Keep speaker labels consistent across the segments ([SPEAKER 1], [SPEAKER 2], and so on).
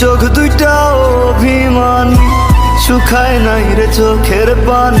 [SPEAKER 1] চোখ দুইটা অভিমানী, শুকায় নাই রে চোখের পান।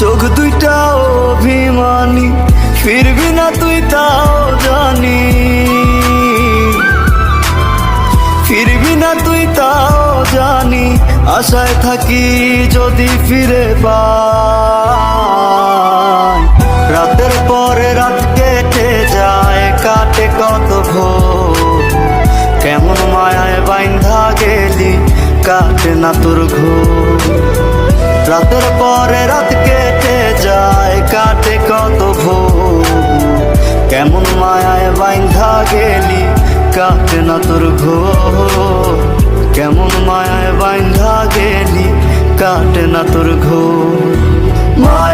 [SPEAKER 1] চোখ দুইটা অভিমানী, ফিরবি না তুই তাও জানি। ফিরবি না তুই তাও জানি, আশায় থাকি যদি ফিরে পাই কাটে না তোর ঘোর রাতের পরে রাত কেটে যায়, কাটে কত ভোর কেমন মায়ায় বাইন্ধা গেলি, কাটে না তোর ঘোর কেমন মায়ায় বাইন্ধা গেলি, কাটে না তোর ঘোর মায়ার